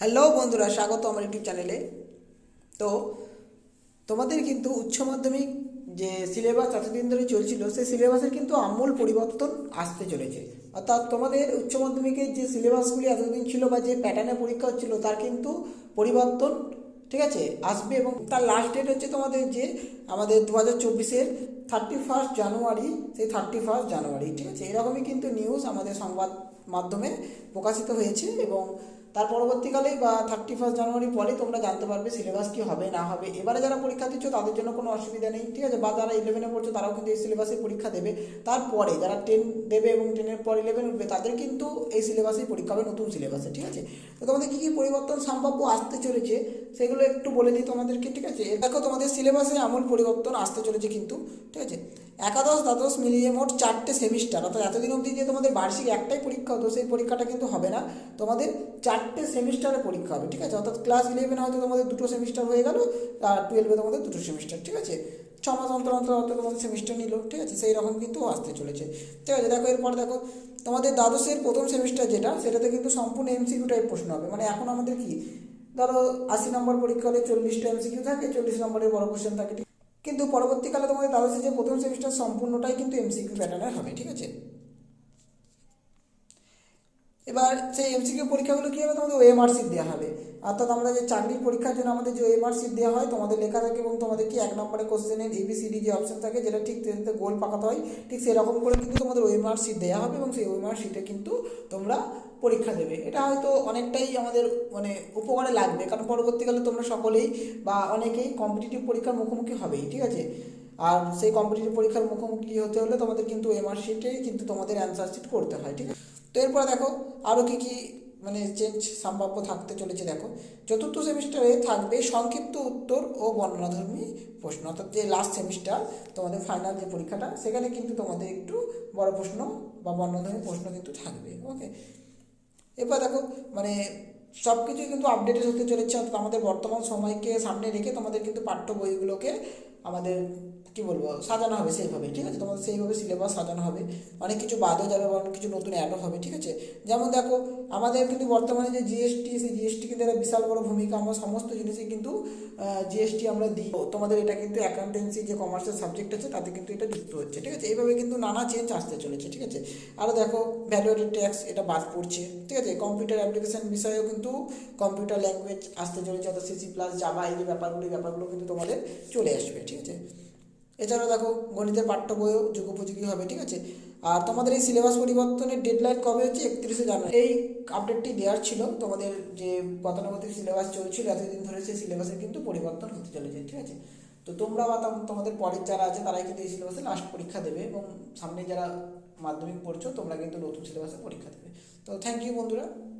Hello বন্ধুরা, স্বাগত আমার ইউটিউব চ্যানেলে তো তোমাদের কিন্তু উচ্চ মাধ্যমিক যে সিলেবাস এতদিন ধরে চলছিল সেই সিলেবাসের কিন্তু আমূল পরিবর্তন আসতে চলেছে। অর্থাৎ তোমাদের উচ্চ মাধ্যমিকের যে সিলেবাসগুলি এতদিন ছিল বা যে প্যাটার্নে পরীক্ষা হচ্ছিল, তার কিন্তু পরিবর্তন, ঠিক আছে, আসবে এবং তার লাস্ট ডেট হচ্ছে তোমাদের যে আমাদের দু হাজার চব্বিশের থার্টি ফার্স্ট জানুয়ারি সেই থার্টি ফার্স্ট জানুয়ারি ঠিক আছে? এরকমই কিন্তু নিউজ আমাদের সংবাদ মাধ্যমে প্রকাশিত হয়েছে এবং তার পরবর্তীকালে বা থার্টি ফার্স্ট জানুয়ারি পরে তোমরা জানতে পারবে সিলেবাস কি হবে, না হবে। এবারে যারা পরীক্ষা দিচ্ছ তাদের জন্য কোনো অসুবিধা নেই, ঠিক আছে? বা যারা ইলেভেনে পড়ছো তারাও কিন্তু এই সিলেবাসে পরীক্ষা দেবে। তারপরে যারা টেন দেবে এবং টেনের পর ইলেভেন উঠবে, তাদের কিন্তু এই সিলেবাসেই পরীক্ষা হবে নতুন সিলেবাসে ঠিক আছে? তো তোমাদের কী কী পরিবর্তন সম্ভাব্য আসতে চলেছে সেগুলো একটু বলে দিই তোমাদেরকে, ঠিক আছে? দেখো তোমাদের সিলেবাসে আমূল পরিবর্তন আসতে চলেছে কিন্তু, ঠিক আছে? একাদশ, দ্বাদশ মিলিয়ে মোট চারটে সেমিস্টার অর্থাৎ এতদিন অবধি যে তোমাদের বার্ষিক একটাই পরীক্ষা হতো, সেই পরীক্ষাটা কিন্তু হবে না। তোমাদের চারটে সেমিস্টারে পরীক্ষা হবে, ঠিক আছে? অর্থাৎ ক্লাস ইলেভেন হয়তো তোমাদের দুটো সেমিস্টার হয়ে গেল, আর টুয়েলভে তোমাদের দুটো সেমিস্টার ঠিক আছে? ছ মাস অন্তর অন্তর অন্তর তোমাদের সেমিস্টার নিল, ঠিক আছে? সেই রকম কিন্তু আসতে চলেছে, ঠিক আছে? দেখো, এরপর দেখো, তোমাদের দ্বাদশের প্রথম সেমিস্টার যেটা, সেটাতে কিন্তু সম্পূর্ণ এমসিকিউ টাইপ প্রশ্ন হবে। মানে এখন আমাদের কি? ধরো, আশি নম্বর পরীক্ষা হলে চল্লিশটা এমসিকিউ থাকে, চল্লিশ নম্বরের বড় কোশ্চেন থাকে কিন্তু পরবর্তীকালে তোমাদের দ্বাদশের যে প্রথম সেমিস্টার সম্পূর্ণটাই কিন্তু এমসিকিউ প্যাটার্নের হবে, ঠিক আছে? এবার সেই এমসিকিউ পরীক্ষাগুলো কী হবে তোমাদের ওএমআর সিট দেওয়া হবে? অর্থাৎ আমরা যে চাকরির পরীক্ষার জন্য আমাদের যে ওএমআর সিট দেওয়া হয়, তোমাদের লেখা থাকে এবং তোমাদের কি এক নম্বরে কোশ্চেনের এবিসিডি যে অপশন থাকে, যেটা ঠিক তেতে গোল পাকাতে হয়, ঠিক সেরকম করে কিন্তু তোমাদের ওএমআর সিট দেওয়া হবে এবং সেই ওএমআর সিটে কিন্তু তোমরা পরীক্ষা দেবে। এটা হয়তো অনেকটাই আমাদের মানে উপকারে লাগবে। কারণ পরবর্তীকালে তোমরা সকলেই বা অনেকেই কম্পিটিটিভ পরীক্ষার মুখোমুখি হবেই, ঠিক আছে? আর সেই কম্পিটিটিভ পরীক্ষার মুখোমুখি হতে হলে তোমাদের কিন্তু এমআর শিটে কিন্তু তোমাদের অ্যান্সার শিট করতে হয়, ঠিক আছে? তো এরপর দেখো আরও কী কী মানে চেঞ্জ সম্ভাব্য থাকতে চলেছে দেখো। চতুর্থ সেমিস্টারে থাকবে সংক্ষিপ্ত উত্তর ও বর্ণনাধর্মী প্রশ্ন। অর্থাৎ যে লাস্ট সেমিস্টার তোমাদের ফাইনাল যে পরীক্ষাটা, সেখানে কিন্তু তোমাদের একটু বড় প্রশ্ন বা বর্ণনাধর্মী প্রশ্ন কিন্তু থাকবে ওকে এরপর দেখো মানে সব কিছুই কিন্তু আপডেটেড হতে চলেছে। অর্থাৎ আমাদের বর্তমান সময়কে সামনে রেখে তোমাদের কিন্তু পাঠ্য বইগুলোকে আমাদের, কি বলব, সাজানো হবে সেইভাবে, ঠিক আছে? তোমাদের সেইভাবে সিলেবাস সাজানো হবে। অনেক কিছু বাদও যাবে বা অনেক কিছু নতুন অ্যাডও হবে, ঠিক আছে? যেমন দেখো, আমাদের কিন্তু বর্তমানে যে জিএসটি সেই জিএসটি কিন্তু একটা বিশাল বড় ভূমিকা। আমরা সমস্ত জিনিসে কিন্তু জিএসটি আমরা দিই। তোমাদের এটা কিন্তু অ্যাকাউন্টেন্সি যে কমার্সের সাবজেক্ট আছে, তাতে কিন্তু এটা যুক্ত হচ্ছে, ঠিক আছে? এইভাবে কিন্তু নানা চেঞ্জ আসতে চলেছে, ঠিক আছে? আরও দেখো ভ্যালুয়েটেড ট্যাক্স এটা বাদ পড়ছে, ঠিক আছে? কম্পিউটার অ্যাপ্লিকেশন বিষয়েও কিন্তু কম্পিউটার ল্যাঙ্গুয়েজ আসতে চলেছে, অর্থাৎ সিসি প্লাস জাভা এই যে ব্যাপারগুলি ব্যাপারগুলো কিন্তু তোমাদের চলে আসবে ঠিক আছে এছাড়াও দেখো, গণিতের পাঠ্য বইও যুগোপযোগী হবে, ঠিক আছে? আর তোমাদের এই সিলেবাস পরিবর্তনের ডেডলাইন কবে হচ্ছে? একত্রিশে জানুয়ারি। এই আপডেটটি দেওয়ার ছিল। তোমাদের যে গতানুগতিক সিলেবাস চলছিল, এতদিন ধরে সেই সিলেবাসের কিন্তু পরিবর্তন হতে চলেছে, ঠিক আছে? তো তোমরা বা তোমাদের পরের যারা আছে, তারাই কিন্তু এই সিলেবাসে লাস্ট পরীক্ষা দেবে এবং সামনে যারা মাধ্যমিক পড়ছো, তোমরা কিন্তু নতুন সিলেবাসে পরীক্ষা দেবে। তো থ্যাংক ইউ বন্ধুরা।